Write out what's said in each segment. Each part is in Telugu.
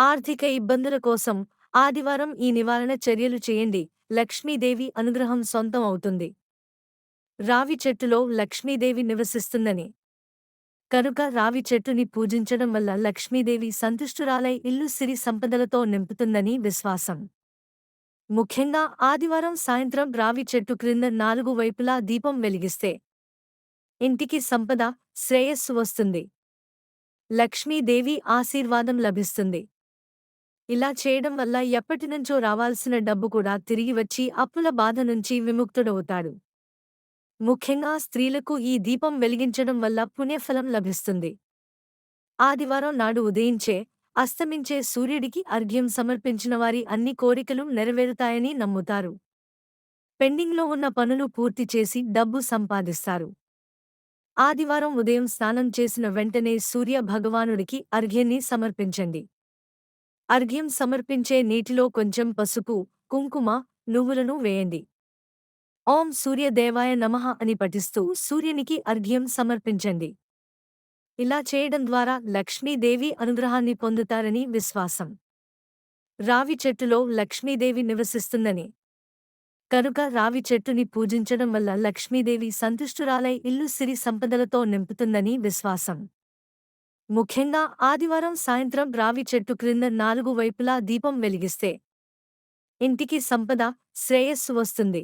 ఆర్థిక ఇబ్బందుల కోసం ఆదివారం ఈ నివారణ చర్యలు చేయండి. లక్ష్మీదేవి అనుగ్రహం సొంతం అవుతుంది. రావి చెట్టులో లక్ష్మీదేవి నివసిస్తుందని. కనుక రావి చెట్టుని పూజించడం వల్ల లక్ష్మీదేవి సంతుష్టురాలై ఇల్లు సిరి సంపదలతో నింపుతుందని విశ్వాసం. ముఖ్యంగా ఆదివారం సాయంత్రం రావి చెట్టు క్రింద నాలుగు వైపులా దీపం వెలిగిస్తే ఇంటికి సంపద శ్రేయస్సు వస్తుంది. లక్ష్మీదేవి ఆశీర్వాదం లభిస్తుంది. ఇలా చేయడం వల్ల ఎప్పటి నుంచో రావాల్సిన డబ్బు కూడా తిరిగి వచ్చి అప్పుల బాధ నుంచి విముక్తుడవుతాడు. ముఖ్యంగా స్త్రీలకు ఈ దీపం వెలిగించడం వల్ల పుణ్యఫలం లభిస్తుంది. ఆదివారం నాడు ఉదయించే అస్తమించే సూర్యుడికి అర్ఘ్యం సమర్పించిన వారి అన్ని కోరికలు నెరవేరుతాయని నమ్ముతారు. పెండింగ్లో ఉన్న పనులు పూర్తి చేసి డబ్బు సంపాదిస్తారు. ఆదివారం ఉదయం స్నానం చేసిన వెంటనే సూర్య భగవానుడికి అర్ఘ్యాన్ని సమర్పించండి. అర్ఘ్యం సమర్పించే నీటిలో కొంచెం పసుపు కుంకుమ నువ్వులను వేయండి. ఓం సూర్యదేవాయ నమః అని పఠిస్తూ సూర్యునికి అర్ఘ్యం సమర్పించండి. ఇలా చేయడం ద్వారా లక్ష్మీదేవి అనుగ్రహాన్ని పొందుతారని విశ్వాసం. రావి చెట్టులో లక్ష్మీదేవి నివసిస్తుందని. కనుక రావి చెట్టుని పూజించడం వల్ల లక్ష్మీదేవి సంతుష్టురాలై ఇల్లు సిరి సంపదలతో నింపుతుందని విశ్వాసం. ముఖ్యంగా ఆదివారం సాయంత్రం రావి చెట్టు క్రింద నాలుగు వైపులా దీపం వెలిగిస్తే ఇంటికి సంపద శ్రేయస్సు వస్తుంది.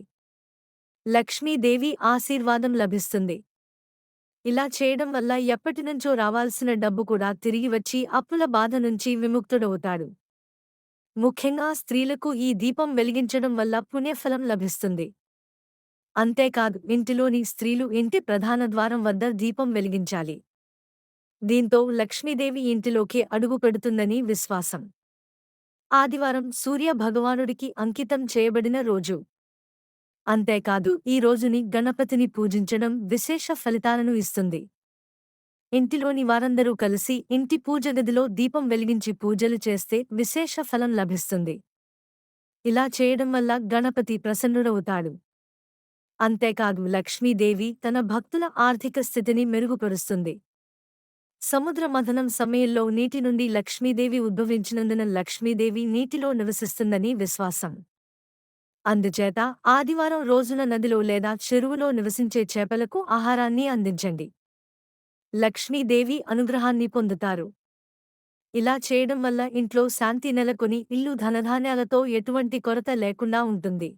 లక్ష్మీదేవి ఆశీర్వాదం లభిస్తుంది. ఇలా చేయడం వల్ల ఎప్పటినుంచో రావాల్సిన డబ్బు కూడా తిరిగి వచ్చి అప్పుల బాధ నుంచి విముక్తుడవుతాడు. ముఖ్యంగా స్త్రీలకు ఈ దీపం వెలిగించడం వల్ల పుణ్యఫలం లభిస్తుంది. అంతేకాదు ఇంటిలోని స్త్రీలు ఇంటి ప్రధాన ద్వారం వద్ద దీపం వెలిగించాలి. దీంతో లక్ష్మీదేవి ఇంటిలోకి అడుగు పెడుతుందని విశ్వాసం. ఆదివారం సూర్య భగవానుడికి అంకితం చేయబడిన రోజు. అంతేకాదు ఈ రోజుని గణపతిని పూజించడం విశేష ఫలితాలను ఇస్తుంది. ఇంటిలోని వారందరూ కలిసి ఇంటి పూజ గదిలో దీపం వెలిగించి పూజలు చేస్తే విశేష ఫలం లభిస్తుంది. ఇలా చేయడం వల్ల గణపతి ప్రసన్నుడవుతాడు. అంతేకాదు లక్ష్మీదేవి తన భక్తుల ఆర్థిక స్థితిని మెరుగుపరుస్తుంది. సముద్ర మథనం సమయంలో నీటి నుండి లక్ష్మీదేవి ఉద్భవించినందున లక్ష్మీదేవి నీటిలో నివసిస్తుందని విశ్వాసం. అందుచేత ఆదివారం రోజున నదిలో లేదా చెరువులో నివసించే చేపలకు ఆహారాన్ని అందించండి. లక్ష్మీదేవి అనుగ్రహాన్ని పొందుతారు. ఇలా చేయడం వల్ల ఇంట్లో శాంతి నెలకొని ఇల్లు ధనధాన్యాలతో ఎటువంటి కొరత లేకుండా ఉంటుంది.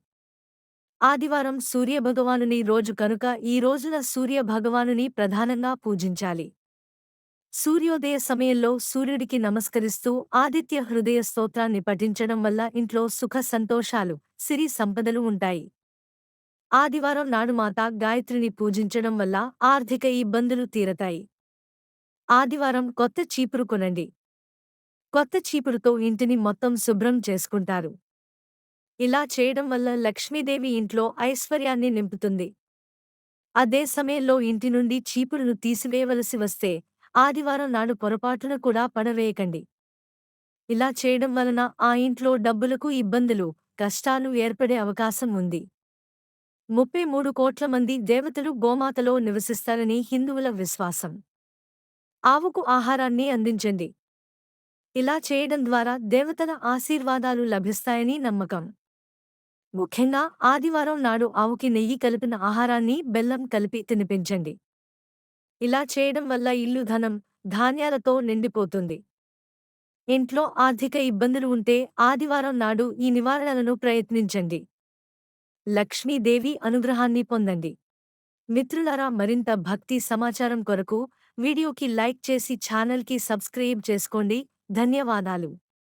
ఆదివారం సూర్యభగవానుని రోజు కనుక ఈ రోజున సూర్యభగవానుని ప్రధానంగా పూజించాలి. సూర్యోదయ సమయంలో సూర్యుడికి నమస్కరిస్తూ ఆదిత్య హృదయ స్తోత్రాన్ని పఠించడం వల్ల ఇంట్లో సుఖ సంతోషాలు సిరి సంపదలు ఉంటాయి. ఆదివారం నాడు మాత గాయత్రిని పూజించడం వల్ల ఆర్థిక ఇబ్బందులు తీరతాయి. ఆదివారం కొత్త చీపురు కొనండి. కొత్త చీపురుతో ఇంటిని మొత్తం శుభ్రం చేసుకుంటారు. ఇలా చేయడం వల్ల లక్ష్మీదేవి ఇంట్లో ఐశ్వర్యాన్ని నింపుతుంది. అదే సమయంలో ఇంటి నుండి చీపురును తీసివేయవలసి వస్తే ఆదివారం నాడు పొరపాటున కూడా పడవేయకండి. ఇలా చేయడం వలన ఆ ఇంట్లో డబ్బులకు ఇబ్బందులు కష్టాలు ఏర్పడే అవకాశం ఉంది. ముప్పై మూడు కోట్ల మంది దేవతలు గోమాతలో నివసిస్తారని హిందువుల విశ్వాసం. ఆవుకు ఆహారాన్ని అందించండి. ఇలా చేయడం ద్వారా దేవతల ఆశీర్వాదాలు లభిస్తాయని నమ్మకం. ముఖ్యంగా ఆదివారం నాడు ఆవుకి నెయ్యి కలిపిన ఆహారాన్ని బెల్లం కలిపి తినిపించండి. ఇలా చేయడం వల్ల ఇల్లు ధనం ధాన్యాలతో నిండిపోతుంది. ఇంట్లో ఆర్థిక ఇబ్బందులు ఉంటే ఆదివారం నాడు ఈ నివారణలను ప్రయత్నించండి. లక్ష్మీదేవి అనుగ్రహాన్ని పొందండి. మిత్రులారా మరింత భక్తి సమాచారం కొరకు వీడియోకి లైక్ చేసి ఛానల్కి సబ్స్క్రైబ్ చేసుకోండి. ధన్యవాదాలు.